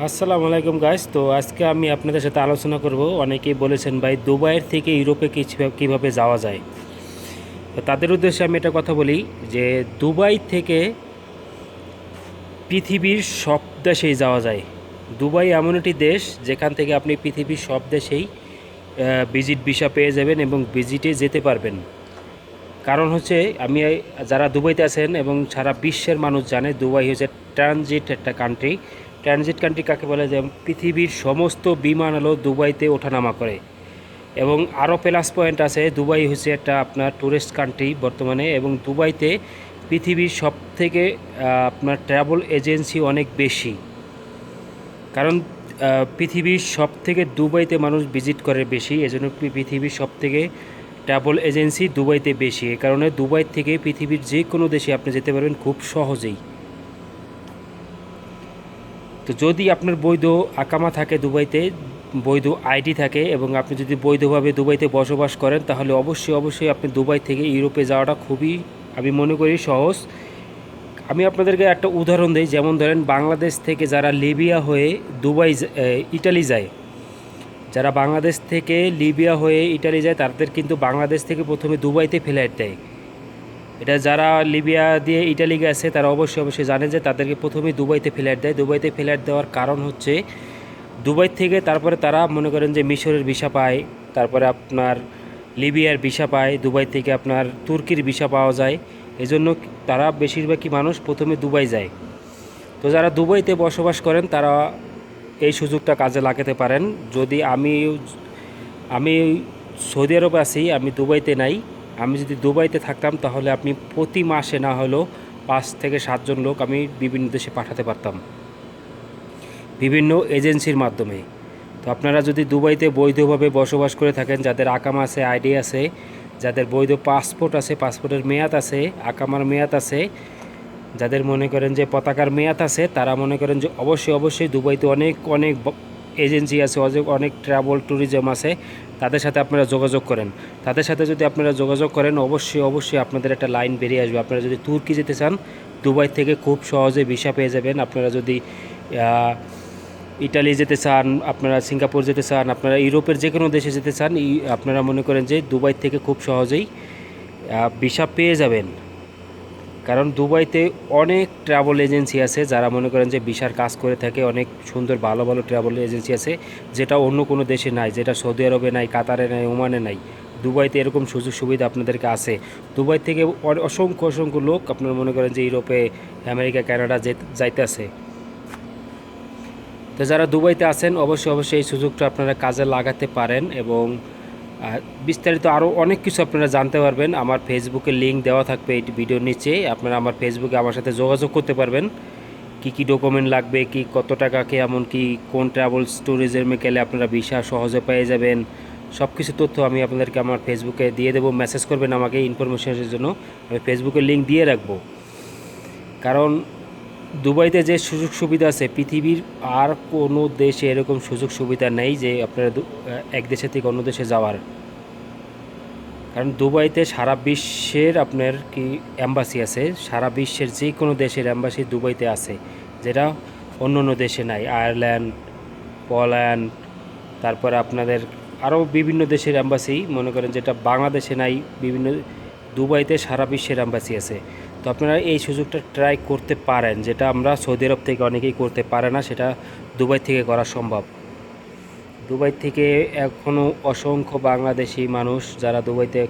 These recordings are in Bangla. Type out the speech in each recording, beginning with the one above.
আসসালামু আলাইকুম গাইস তো আজকে আমি আপনাদের সাথে আলোচনা করব। অনেকেই বলেছেন, ভাই, দুবাইয়ের থেকে ইউরোপে কিছু- কীভাবে যাওয়া যায়? তো তাদের উদ্দেশ্যে আমি এটা কথা বলি যে, দুবাই থেকে পৃথিবীর সব দেশেই যাওয়া যায়। দুবাই এমন একটি দেশ যেখান থেকে আপনি পৃথিবীর সব দেশেই ভিজিট ভিসা পেয়ে যাবেন এবং ভিজিটে যেতে পারবেন। কারণ হচ্ছে, আমি যারা দুবাইতে আছেন এবং সারা বিশ্বের মানুষ জানে, দুবাই হচ্ছে ট্রানজিট একটা কান্ট্রি ট্রানজিট কান্ট্রি কাকে বলে যে পৃথিবীর সমস্ত বিমান হলো দুবাইতে ওঠানামা করে। এবং আরও প্লাস পয়েন্ট আছে, দুবাই হচ্ছে একটা আপনার ট্যুরিস্ট কান্ট্রি বর্তমানে এবং দুবাইতে পৃথিবীর সব থেকে আপনার ট্রাভেল এজেন্সি অনেক বেশি। কারণ পৃথিবীর সব থেকে দুবাইতে মানুষ ভিজিট করে বেশি, এজন্য পৃথিবীর সব থেকে ট্রাভেল এজেন্সি দুবাইতে বেশি। এ কারণে দুবাই থেকে পৃথিবীর যে কোনো দেশে আপনি যেতে পারবেন খুব সহজেই। তো যদি আপনার বৈধ আকামা থাকে দুবাইতে, বৈধ আইডি থাকে এবং আপনি যদি বৈধভাবে দুবাইতে বসবাস করেন, তাহলে অবশ্যই অবশ্যই আপনি দুবাই থেকে ইউরোপে যাওয়াটা খুবই, আমি মনে করি, সহজ। আমি আপনাদেরকে একটা উদাহরণ দিই, যেমন ধরেন বাংলাদেশ থেকে যারা লিবিয়া হয়ে দুবাই ইটালি যায়, যারা বাংলাদেশ থেকে লিবিয়া হয়ে ইটালি যায়, তাদের কিন্তু বাংলাদেশ থেকে প্রথমে দুবাইতে ফ্লাইট দেয়। এটা যারা লিবিয়া দিয়ে ইটালি গেছে, তারা অবশ্যই অবশ্যই জানে যে তাদেরকে প্রথমে দুবাইতে ফ্লাইট দেয়। দুবাইতে ফ্লাইট দেওয়ার কারণ হচ্ছে, দুবাই থেকে তারপরে তারা মনে করেন যে মিশরের ভিসা পায়, তারপরে আপনার লিবিয়ার ভিসা পায়, দুবাই থেকে আপনার তুর্কির ভিসা পাওয়া যায়। এজন্য তারা বেশিরভাগই মানুষ প্রথমে দুবাই যায়। তো যারা দুবাইতে বসবাস করেন, তারা এই সুযোগটা কাজে লাগাতে পারেন। যদি আমি আমি সৌদি আরবে আছি, আমি দুবাইতে নাই আমি যদি দুবাইতে থাকতাম, তাহলে আপনি প্রতি মাসে না হলেও পাঁচ থেকে সাতজন লোক আমি বিভিন্ন দেশে পাঠাতে পারতাম। বিভিন্ন এজেন্সির মাধ্যমে। তো আপনারা যদি দুবাইতে বৈধভাবে বসবাস করে থাকেন, যাদের আকাম আছে আইডি আছে, যাদের বৈধ পাসপোর্ট আছে, পাসপোর্টের মেয়াদ আছে, আকামার মেয়াদ আছে, যাদের মনে করেন যে পতাকার মেয়াদ আছে, তারা মনে করেন যে অবশ্যই অবশ্যই দুবাইতে অনেক অনেক এজেন্সি আছে অনেক- অনেক ট্রাভেল ট্যুরিজম আছে, তাদের সাথে আপনারা যোগাযোগ করেন। তাদের সাথে যদি আপনারা যোগাযোগ করেন, অবশ্যই অবশ্যই আপনাদের একটা লাইন বেরিয়ে আসবে। আপনারা যদি তুর্কি যেতে চান, দুবাই থেকে খুব সহজে ভিসা পেয়ে যাবেন। আপনারা যদি ইটালি যেতে চান, আপনারা সিঙ্গাপুর যেতে চান, আপনারা ইউরোপের যে কোনো দেশে যেতে চান আপনারা মনে করেন যে দুবাই থেকে খুব সহজেই ভিসা পেয়ে যাবেন। কারণ দুবাইতে অনেক ট্রাভেল এজেন্সি আছে যারা মনে করেন যে বিশার কাজ করে থাকে, অনেক সুন্দর ভালো ভালো ট্রাভেল এজেন্সি আছে, যেটা অন্য কোনো দেশে নাই, যেটা সৌদি আরবে নাই, কাতারে নাই, ওমানে নাই। দুবাইতে এরকম সুযোগ সুবিধা আপনাদেরকে আছে। দুবাই থেকে অসংখ্য অসংখ্য লোক আপনারা মনে করেন যে ইউরোপে, আমেরিকা, কানাডা যাইতে আছে তো যারা দুবাইতে আছেন, অবশ্যই অবশ্যই এই সুযোগটা আপনারা কাজে লাগাতে পারেন এবং আহ, বিস্তারিত আরও অনেক কিছু আপনারা জানতে পারবেন। আমার ফেসবুকে লিঙ্ক দেওয়া থাকবে এই ভিডিওর নিচে। আপনারা আমার ফেসবুকে আমার সাথে যোগাযোগ করতে পারবেন। কি কি ডকুমেন্ট লাগবে কি কত টাকা কি এমন কি কোন ট্রাভেল ট্যুরিজমে গেলে আপনারা ভিসা সহজে পেয়ে যাবেন। সব কিছু তথ্য আমি আপনাদেরকে আমার ফেসবুকে দিয়ে দেবো। মেসেজ করবেন আমাকে ইনফরমেশনের জন্য। আমি ফেসবুকে লিঙ্ক দিয়ে রাখব। কারণ দুবাইতে যে সুযোগ সুবিধা আছে, পৃথিবীর আর কোনো দেশে এরকম সুযোগ সুবিধা নেই যে আপনারা এক দেশে থেকে অন্য দেশে যাওয়ার। কারণ দুবাইতে সারা বিশ্বের আপনার কি অ্যাম্বাসি আছে, সারা বিশ্বের যে কোনো দেশের অ্যাম্বাসি দুবাইতে আছে, যেটা অন্য অন্য দেশে নাই। আয়ারল্যান্ড, পোল্যান্ড, তারপরে আপনাদের আরও বিভিন্ন দেশের অ্যাম্বাসি মনে করেন যেটা বাংলাদেশে নাই, বিভিন্ন দুবাইতে সারা বিশ্বের অ্যাম্বাসি আছে। তো আপনারা এই সুযোগটা ট্রাই করতে পারেন, যেটা আমরা সৌদি আরব থেকে অনেকেই করতে পারে না, সেটা দুবাই থেকে করা সম্ভব। দুবাই থেকে এখনও অসংখ্য বাংলাদেশি মানুষ যারা দুবাইতে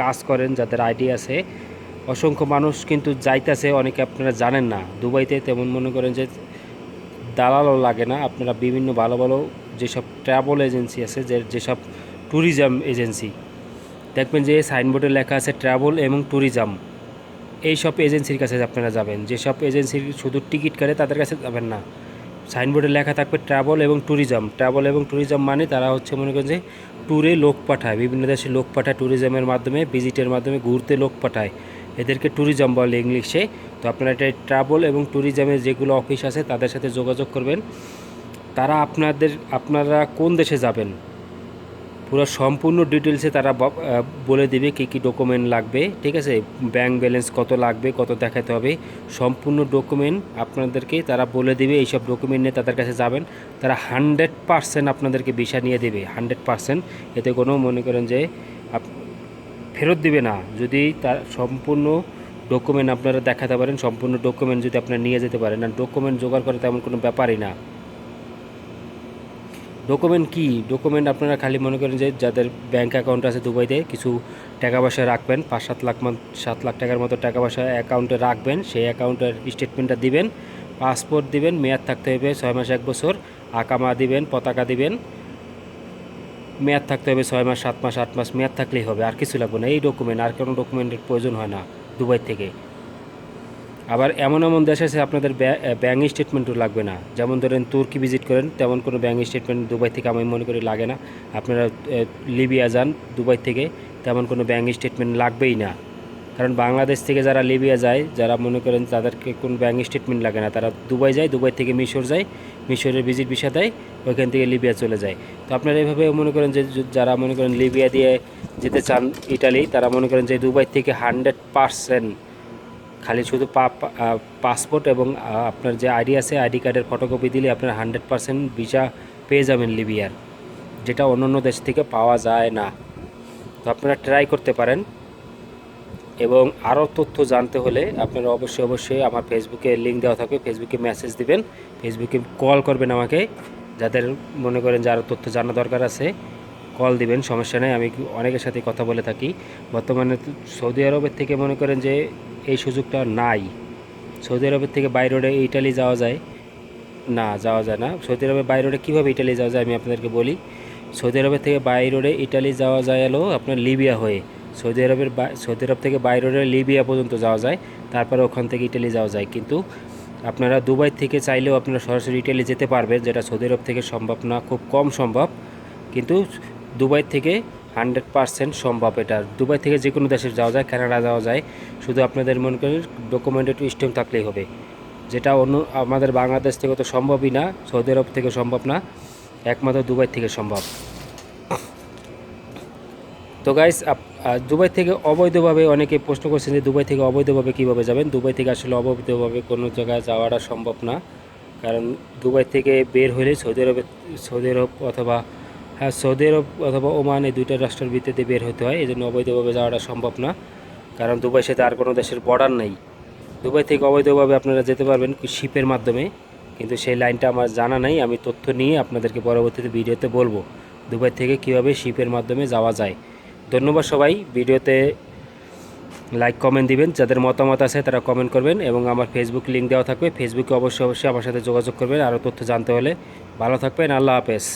কাজ করেন, যাদের আইডি আছে, অসংখ্য মানুষ কিন্তু যাইতেছে, অনেকে আপনারা জানেন না। দুবাইতে তেমন মনে করেন যে দালালও লাগে না, আপনারা বিভিন্ন ভালো ভালো যেসব ট্রাভেল এজেন্সি আছে, যে যেসব ট্যুরিজম এজেন্সি দেখবেন যে সাইনবোর্ডে লেখা আছে ট্রাভেল এবং ট্যুরিজম এই সব এজেন্সির কাছে আপনারা যাবেন। যেসব এজেন্সির শুধু টিকিট কাটে তাদের কাছে যাবেন না। সাইনবোর্ডে লেখা থাকবে ট্রাভেল এবং ট্যুরিজম। ট্রাভেল এবং ট্যুরিজম মানে তারা হচ্ছে মনে করেন যে ট্যুরে লোক পাঠায়। বিভিন্ন দেশে লোক পাঠায় ট্যুরিজমের মাধ্যমে, ভিজিটের মাধ্যমে ঘুরতে লোক পাঠায়। এদেরকে ট্যুরিজম বলে ইংলিশে। তো আপনারা এটা ট্রাভেল এবং ট্যুরিজমের যেগুলো অফিস আছে তাদের সাথে যোগাযোগ করবেন। তারা আপনাদের, আপনারা কোন দেশে যাবেন? পুরো সম্পূর্ণ ডিটেলসে তারা বলে দেবে কী কী ডকুমেন্ট লাগবে, ঠিক আছে? ব্যাংক ব্যালেন্স কত লাগবে, কত দেখাতে হবে, সম্পূর্ণ ডকুমেন্ট আপনাদেরকে তারা বলে দেবে, এইসব ডকুমেন্ট নিয়ে তাদের কাছে যাবেন। তারা হান্ড্রেড পারসেন্ট আপনাদেরকে ভিসা নিয়ে দেবে হান্ড্রেড পারসেন্ট এতে কোনো মনে করেন যে ফেরত দিবে না। যদি তার সম্পূর্ণ ডকুমেন্ট আপনারা দেখাতে পারেন, সম্পূর্ণ ডকুমেন্ট যদি আপনারা নিয়ে যেতে পারেন, আর ডকুমেন্ট জোগাড় করে তেমন কোনো ব্যাপারই না। ডকুমেন্ট কি? ডকুমেন্ট আপনারা খালি মনে করেন যে যাদের ব্যাংক অ্যাকাউন্ট আছে দুবাইতে কিছু টাকা পয়সা রাখবেন, পাঁচ সাত লাখ সাত লাখ টাকার মতো টাকা পয়সা অ্যাকাউন্টে রাখবেন, সেই অ্যাকাউন্টের স্টেটমেন্টটা দিবেন পাসপোর্ট দিবেন, মেয়াদ থাকতে হবে ছয় মাস এক বছর, আকামা দিবেন, পতাকা দিবেন, মেয়াদ থাকতে হবে ছয় মাস, সাত মাস, আট মাস, মেয়াদ থাকলেই হবে, আর কিছু লাগবে না। এই ডকুমেন্ট আর কোনো ডকুমেন্টের প্রয়োজন হয় না দুবাই থেকে। আবার এমন এমন দেশ আছে, আপনাদের ব্যাঙ্ক স্টেটমেন্টও লাগবে না। যেমন ধরেন তুর্কি ভিজিট করেন, তেমন কোনো ব্যাঙ্ক স্টেটমেন্ট দুবাই থেকে আমি মনে করি লাগে না। আপনারা লিবিয়া যান দুবাই থেকে, তেমন কোনো ব্যাঙ্ক স্টেটমেন্ট লাগবেই না। কারণ বাংলাদেশ থেকে যারা লিবিয়া যায়, যারা মনে করেন তাদেরকে কোনো ব্যাঙ্ক স্টেটমেন্ট লাগে না। তারা দুবাই যায়, দুবাই থেকে মিশর যায়, মিশরের ভিজিট ভিসা দেয়, ওইখান থেকে লিবিয়া চলে যায়। তো আপনারা এইভাবে মনে করেন যে যারা মনে করেন লিবিয়া দিয়ে যেতে চান ইটালি, তারা মনে করেন যে দুবাই থেকে হান্ড্রেড পারসেন্ট খালি শুধু পাসপোর্ট এবং আপনার যে আইডি আছে আইডি কার্ডের ফটোকপি দিলে আপনার হান্ড্রেড পারসেন্ট ভিসা পেয়ে যাবেন লিবিয়ার, যেটা অন্য অন্য দেশ থেকে পাওয়া যায় না। তো আপনারা ট্রাই করতে পারেন। এবং আরও তথ্য জানতে হলে আপনারা অবশ্যই অবশ্যই আমার ফেসবুকে লিঙ্ক দেওয়া থাকবে। ফেসবুকে মেসেজ দিবেন। ফেসবুকে কল করবেন আমাকে। যাদের মনে করেন যে আরও তথ্য জানা দরকার আছে কল দিবেন, সমস্যা নেই। আমি অনেকের সাথে কথা বলে থাকি। বর্তমানে সৌদি আরবের থেকে মনে করেন যে এই সুযোগটা নাই। সৌদি আরবের থেকে বাই রোডে ইটালি যাওয়া যায়। না, যাওয়া যায় না। সৌদি আরবের বাই রোডে কীভাবে ইটালি যাওয়া যায় আমি আপনাদেরকে বলি। সৌদি আরবের থেকে বাই রোডে ইটালি যাওয়া যায় হলো আপনার লিবিয়া হয়ে। সৌদি আরবের সৌদি আরব থেকে বাই রোডে লিবিয়া পর্যন্ত যাওয়া যায়। তারপরে ওখান থেকে ইটালি যাওয়া যায়। কিন্তু আপনারা দুবাই থেকে চাইলেও আপনারা সরাসরি ইটালি যেতে পারবেন, যেটা সৌদি আরব থেকে সম্ভব না, খুব কম সম্ভব। কিন্তু দুবাই থেকে হান্ড্রেড পারসেন্ট সম্ভব এটা। দুবাই থেকে যে কোনো দেশে যাওয়া যায়, কানাডা যাওয়া যায়, শুধু আপনাদের মনে করেন ডকুমেন্ট একটু স্টেম থাকলেই হবে। যেটা অন্য, আমাদের বাংলাদেশ থেকে তো সম্ভবই না, সৌদি আরব থেকে সম্ভব না, একমাত্র দুবাই থেকে সম্ভব। তো গাইস দুবাই থেকে অবৈধভাবে অনেকে প্রশ্ন করছেন যে দুবাই থেকে অবৈধভাবে কীভাবে যাবেন? দুবাই থেকে আসলে অবৈধভাবে কোনো জায়গায় যাওয়াটা সম্ভব না। কারণ দুবাই থেকে বের হলে সৌদি আরবে, সৌদি আরব অথবা হ্যাঁ সৌদি আরব অথবা ওমান এই দুইটা রাষ্ট্রের ভিত্তিতে বের হতে হয় এই জন্য অবৈধভাবে যাওয়াটা সম্ভব না। কারণ দুবাইয়ের সাথে আর কোনো দেশের বর্ডার নেই। দুবাই থেকে অবৈধভাবে আপনারা যেতে পারবেন শিপের মাধ্যমে, কিন্তু সেই লাইনটা আমার জানা নাই, আমি তথ্য নিয়ে আপনাদেরকে পরবর্তীতে ভিডিওতে বলব দুবাই থেকে কীভাবে শিপের মাধ্যমে যাওয়া যায়। ধন্যবাদ সবাই, ভিডিওতে লাইক কমেন্ট দিবেন, যাদের মতামত আছে তারা কমেন্ট করবেন, এবং আমার ফেসবুক লিঙ্ক দেওয়া থাকবে। ফেসবুকে অবশ্যই অবশ্যই আমার সাথে যোগাযোগ করবেন, আরও তথ্য জানতে হলে। ভালো থাকবেন, আল্লাহ হাফেজ।